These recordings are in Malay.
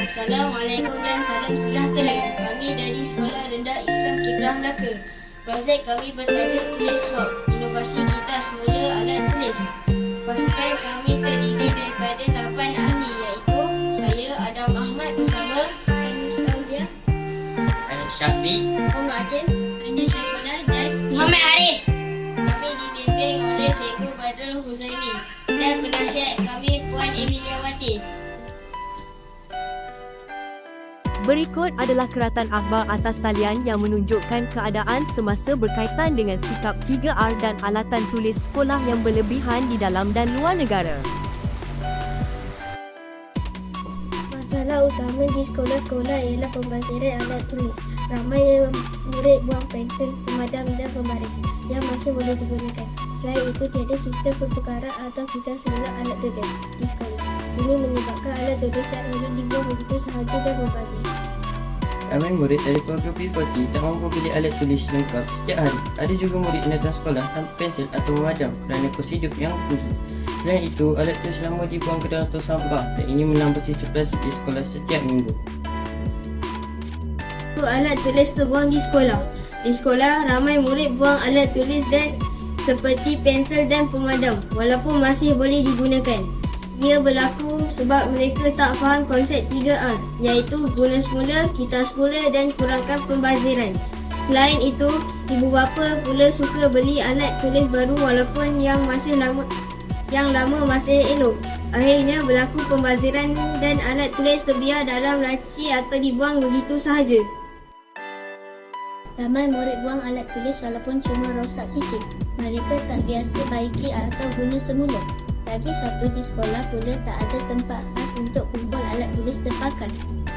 Assalamualaikum dan salam sejahtera. Kami dari Sekolah Rendah Islam Kiblah Melaka. Projek kami bertajuk Tulis Swap. Inovasi kita semula alat tulis. Pasukan kami terdiri daripada 8 ahli iaitu saya Adam Ahmad bersama Anis Saudia, Alex Syafiq, Muhammad Adil, Andi Syarifullah dan Muhammad Haris. Kami dibimbing oleh Cikgu Badrul Huzaimi dan penasihat kami Puan Emiliawati. Berikut adalah keratan akhbar atas talian yang menunjukkan keadaan semasa berkaitan dengan sikap 3R dan alatan tulis sekolah yang berlebihan di dalam dan luar negara. Masalah utama di sekolah-sekolah ialah pembaziran alat tulis. Ramai murid buang pensel, pemadam dan pembaris yang masih boleh digunakan. Selain itu, tiada sistem pertukaran atau kita semula alat tulis di sekolah. Ini menyebabkan alat yang elok dibuang begitu sahaja dan berbazir. ramai murid dari keluarga P40 tak mampu beli alat tulis lengkap setiap hari. Ada juga murid yang datang sekolah tanpa pensel atau memadam kerana kos hidup yang tinggi. Selain itu, alat tulis lama dibuang ke dalam tong sampah dan ini menambah sisa plastik di sekolah setiap minggu. Alat tulis terbuang di sekolah. Di sekolah, ramai murid buang alat tulis dan seperti pensel dan pemadam walaupun masih boleh digunakan. Ia berlaku sebab mereka tak faham konsep 3R iaitu guna semula, kita semula dan kurangkan pembaziran. Selain itu, ibu bapa pula suka beli alat tulis baru walaupun yang masih lama yang lama masih elok. Akhirnya berlaku pembaziran dan alat tulis terbiar dalam laci atau dibuang begitu sahaja. Ramai murid buang alat tulis walaupun cuma rosak sikit. Mereka tak biasa baiki atau guna semula. Lagi satu di sekolah pula tak ada tempat khas untuk kumpul alat tulis terpakai.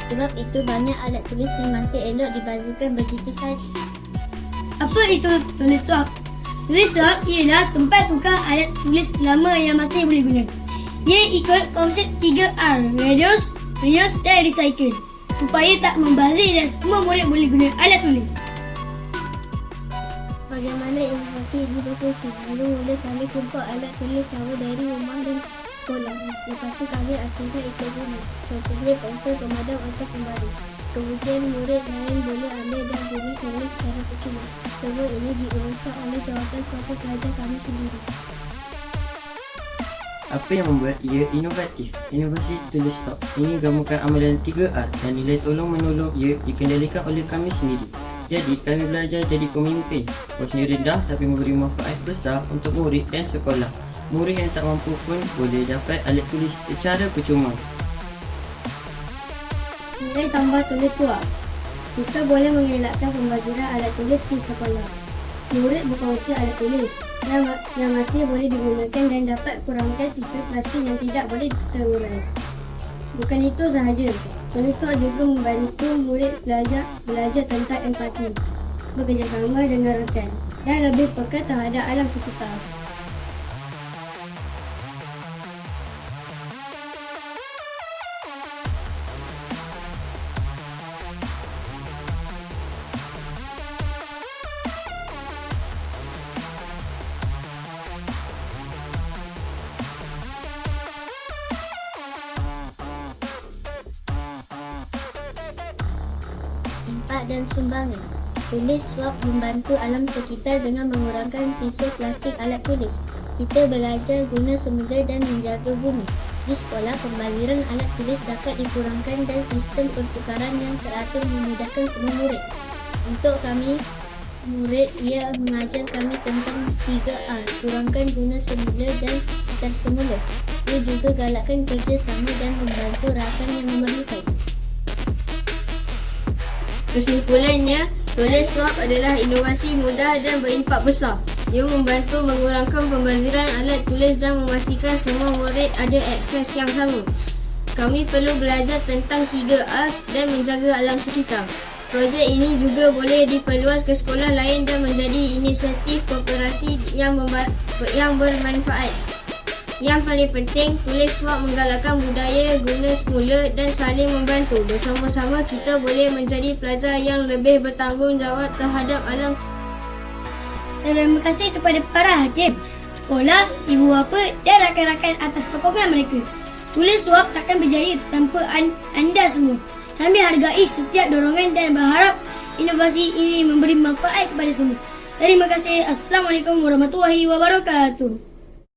Sebab itu banyak alat tulis yang masih elok dibazirkan begitu saja. Apa itu tulis swap? Tulis swap ialah tempat tukar alat tulis lama yang masih boleh guna. Ia ikut konsep 3R, reduce, reuse dan recycle. Supaya tak membazir dan semua murid boleh guna alat tulis. Bagaimana inovasi birokrasi? Mula-mula kami kumpul alat tulis lama dari rumah dan sekolah. Lepas tu kami asingkan ikut jenis. Contohnya pensel, pemadam atau pembaris. Kemudian murid lain boleh ambil dan beri semua secara percuma. Semua ini diuruskan oleh jawatan kuasa pelajar kami sendiri. Apa yang membuat ia inovatif? Inovasi tulis stop. Ini gabungkan amalan 3R dan nilai tolong-menolong ia dikendalikan oleh kami sendiri. Jadi, kami belajar jadi pemimpin. Kosnya rendah tapi memberi manfaat besar untuk murid dan sekolah. Murid yang tak mampu pun boleh dapat alat tulis secara percuma. Nilai tambah tulis suap. Kita boleh mengelakkan pembaziran alat tulis di sekolah. Murid berkongsi alat tulis yang, yang masih boleh digunakan dan dapat kurangkan sisa plastik yang tidak boleh terurai. Bukan itu sahaja. Suap juga membantu murid belajar belajar tentang empati, bekerjasama dengan rakan dan lebih peka terhadap alam sekitar. Impak dan sumbangan. Tulis swap membantu alam sekitar dengan mengurangkan sisa plastik alat tulis. Kita belajar guna semula dan menjaga bumi. Di sekolah, pembaziran alat tulis dapat dikurangkan dan sistem pertukaran yang teratur memudahkan semua murid. Untuk kami, murid ia mengajar kami tentang 3R, kurangkan guna semula dan antar semula. Ia juga galakkan kerjasama dan membantu rakan yang memerlukan. Kesimpulannya, tulis swap adalah inovasi mudah dan berimpak besar. Ia membantu mengurangkan pembaziran alat tulis dan memastikan semua murid ada akses yang sama. Kami perlu belajar tentang 3R dan menjaga alam sekitar. Projek ini juga boleh diperluas ke sekolah lain dan menjadi inisiatif koperasi yang, yang bermanfaat. Yang paling penting, tulis swap menggalakkan budaya guna semula dan saling membantu. Bersama-sama kita boleh menjadi pelajar yang lebih bertanggungjawab terhadap alam Terima kasih kepada para hakim, sekolah, ibu bapa dan rakan-rakan atas sokongan mereka. Tulis suap takkan berjaya tanpa an- anda semua. Kami hargai setiap dorongan dan berharap inovasi ini memberi manfaat kepada semua. Terima kasih. Assalamualaikum warahmatullahi wabarakatuh.